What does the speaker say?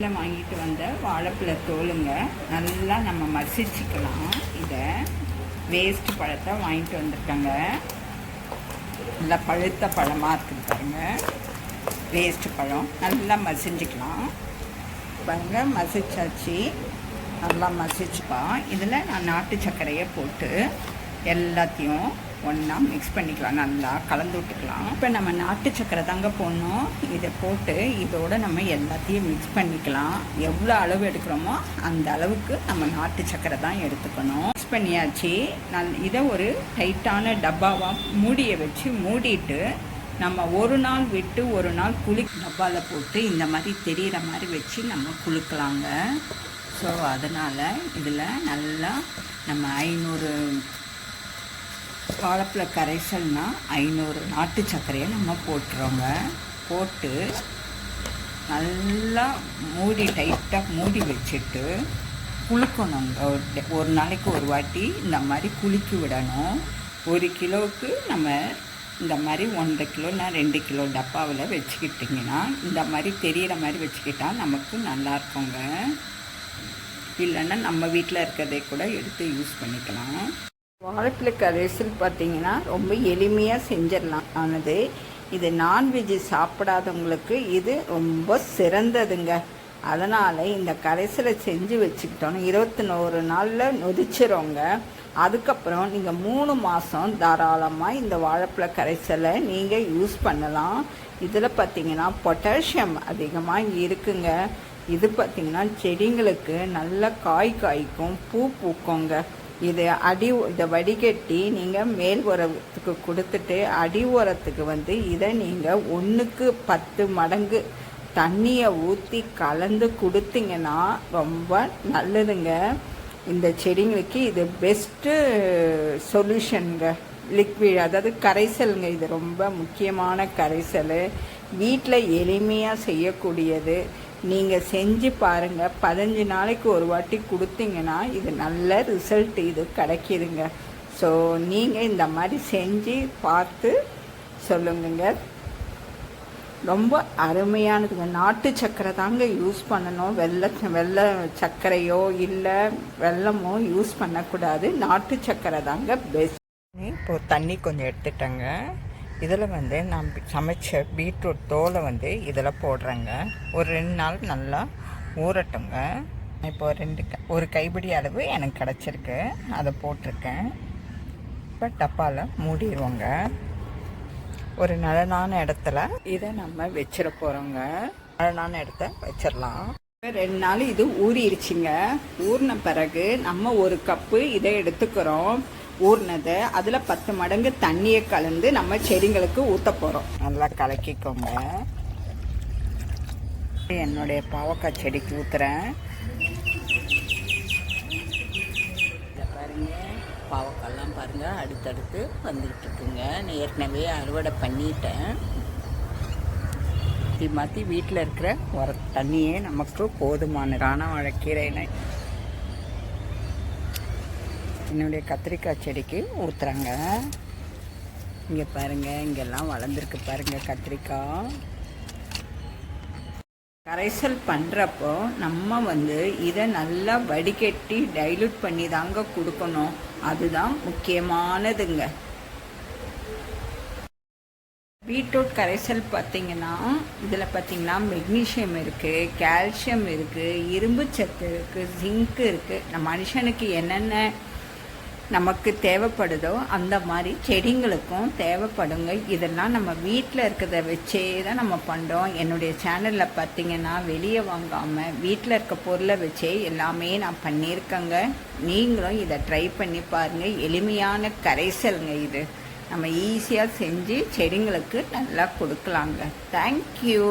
கடையில் வாங்கிட்டு வந்த வாழைப்பழ தோலுங்க. நல்லா நம்ம மசிச்சுக்கலாம். இதை வேஸ்ட் பழத்தை வாங்கிட்டு வந்திருக்காங்க. நல்லா பழுத்த பழமாக இருக்குது பாருங்க. வேஸ்ட் பழம். நல்லா மசிஞ்சுக்கலாம். பாருங்க மசிச்சாச்சு. நல்லா மசிச்சுப்பா இதில் நான் நாட்டு சர்க்கரையை போட்டு எல்லாத்தையும் ஒன்றா மிக்ஸ் பண்ணிக்கலாம். நல்லா கலந்து விட்டுக்கலாம். இப்போ நம்ம நாட்டு சக்கரை தாங்க போடணும். இதை போட்டு இதோட நம்ம எல்லாத்தையும் மிக்ஸ் பண்ணிக்கலாம். எவ்வளோ அளவு எடுக்கிறோமோ அந்த அளவுக்கு நம்ம நாட்டு சக்கரை தான் எடுத்துக்கணும். மிக்ஸ் பண்ணியாச்சு. நல் இதை ஒரு டைட்டான டப்பாவாக மூடியை வச்சு மூடிட்டு நம்ம ஒரு நாள் விட்டு ஒரு நாள் குளி டப்பாவில் போட்டு இந்த மாதிரி தெரிகிற மாதிரி வச்சு நம்ம குளுக்கலாங்க ஸோ அதனால் இதில் நல்லா நம்ம ஐநூறு வாழைப்பழ கரைசல்னால் ஐநூறு நாட்டு சர்க்கரையை நம்ம போட்டுறோங்க. போட்டு நல்லா மூடி டைட்டாக மூடி வச்சுட்டு குளுக்கணுங்க ஒரு ஒரு நாளைக்கு ஒரு வாட்டி இந்த மாதிரி குளிக்க விடணும். ஒரு கிலோவுக்கு நம்ம இந்த மாதிரி ஒன்றரை கிலோனா ரெண்டு கிலோ டப்பாவில் வச்சுக்கிட்டிங்கன்னா இந்த மாதிரி தெரியிற மாதிரி வச்சுக்கிட்டா நமக்கு நல்லா இருக்குங்க. இல்லைன்னா நம்ம வீட்டில் இருக்கிறதை கூட எடுத்து யூஸ் பண்ணிக்கலாம். வாழைப்பிள்ளை கரைசல் பார்த்தீங்கன்னா ரொம்ப எளிமையாக செஞ்சிடலாம் ஆனது இது நான்வெஜ் சாப்பிடாதவங்களுக்கு இது ரொம்ப சிறந்ததுங்க. அதனால் இந்த கரைசலை செஞ்சு வச்சுக்கிட்டோன்னா இருபத்தி நோரு நாளில் நொதிச்சிரோங்க. அதுக்கப்புறம் நீங்கள் மூணு மாதம் தாராளமாக இந்த வாழைப்பழ கரைசலை நீங்கள் யூஸ் பண்ணலாம். இதில் பார்த்தீங்கன்னா பொட்டாசியம் அதிகமாக இருக்குங்க. இது பார்த்திங்கன்னா செடிங்களுக்கு நல்ல காய் காய்க்கும் பூ பூக்குங்க. இது அடி இதை வடிகட்டி நீங்கள் மேல் உரத்துக்கு கொடுத்துட்டு அடி உரத்துக்கு வந்து இதை நீங்கள் ஒன்றுக்கு பத்து மடங்கு தண்ணியை ஊற்றி கலந்து கொடுத்தீங்கன்னா ரொம்ப நல்லதுங்க. இந்த செடிங்களுக்கு இது பெஸ்ட்டு சொல்யூஷனுங்க லிக்விட் அதாவது கரைசலுங்க. இது ரொம்ப முக்கியமான கரைசல். வீட்டில் எளிமையாக செய்யக்கூடியது. நீங்கள் செஞ்சு பாருங்கள் பதினஞ்சு நாளைக்கு ஒரு வாட்டி கொடுத்தீங்கன்னா இது நல்ல ரிசல்ட் இது கிடைக்கிதுங்க. ஸோ நீங்கள் இந்த மாதிரி செஞ்சு பார்த்து சொல்லுங்கங்க. ரொம்ப அருமையானதுங்க நாட்டு சர்க்கரை தாங்க யூஸ் பண்ணணும். வெள்ளை வெள்ளை சர்க்கரையோ இல்லை வெள்ளமோ யூஸ் பண்ணக்கூடாது. நாட்டு சக்கரை தாங்க பெஸ்ட் இப்போ தண்ணி கொஞ்சம் எடுத்துட்டேங்க. இதில் வந்து நான் சமைச்ச பீட்ரூட் தோலை வந்து இதில் போடுறேங்க. ஒரு ரெண்டு நாள் நல்லா ஊறட்டுங்க. இப்போ ரெண்டு க- ஒரு கைப்பிடி அளவு எனக்கு கிடச்சிருக்கு. அதை போட்டிருக்கேன். இப்போ டப்பாவில் மூடிடுவோங்க. ஒரு நலனான இடத்துல இதை நம்ம வச்சிட போகிறோங்க நலனான இடத்த வச்சிடலாம். ரெண்டு நாள் இது ஊறிடுச்சிங்க. ஊறின பிறகு நம்ம ஒரு கப்பு இதை எடுத்துக்கிறோம். ஊறினதை அதில் பத்து மடங்கு தண்ணியை கலந்து நம்ம செடிங்களுக்கு ஊற்ற போகிறோம் நல்லா கலக்கிக்கோங்க. என்னுடைய பாவக்காய் செடிக்கு ஊற்றுறேன் இதை பாருங்க பாவக்காய்லாம் பாருங்க அடுத்தடுத்து வந்துக்கிட்டு இருக்குங்க நான் ஏற்கனவே அறுவடை பண்ணிட்டேன். மாற்றி மாற்றி வீட்டில் இருக்கிற உர தண்ணியே நமக்கு போதுமான ராணவாழைக்கீரை என்னுடைய கத்திரிக்காய் செடிக்கு ஊற்றுறாங்க இங்கே பாருங்கள் இங்கெல்லாம் வளர்ந்துருக்கு பாருங்க கத்திரிக்காய். கரைசல் பண்ணுறப்போ நம்ம வந்து இதை நல்லா வடிகட்டி டைல்யூட் பண்ணி தாங்க கொடுக்கணும். அதுதான் முக்கியமானதுங்க. பீட்ரூட் கரைசல் பார்த்தீங்கன்னா இதில் பார்த்தீங்கன்னா மெக்னீஷியம் இருக்குது கால்சியம் இருக்குது இரும்பு சத்து இருக்குது ஜிங்க் இருக்குது நம்ம மனுஷனுக்கு என்னென்ன நமக்கு தேவைப்படுதோ அந்த மாதிரி செடிங்களுக்கும் தேவைப்படுங்க. இதெல்லாம் நம்ம வீட்டில் இருக்கிறத வச்சே தான் நம்ம பண்ணுறோம் என்னுடைய சேனலில் பார்த்தீங்கன்னா வெளியே வாங்காமல் வீட்டில் இருக்க பொருளை வச்சே எல்லாமே நான் பண்ணியிருக்கேங்க. நீங்களும் இதை ட்ரை பண்ணி பாருங்கள் எளிமையான கரைசலுங்க இது. நம்ம ஈஸியாக செஞ்சு செடிங்களுக்கு நல்லா கொடுக்கலாங்க. தேங்க்யூ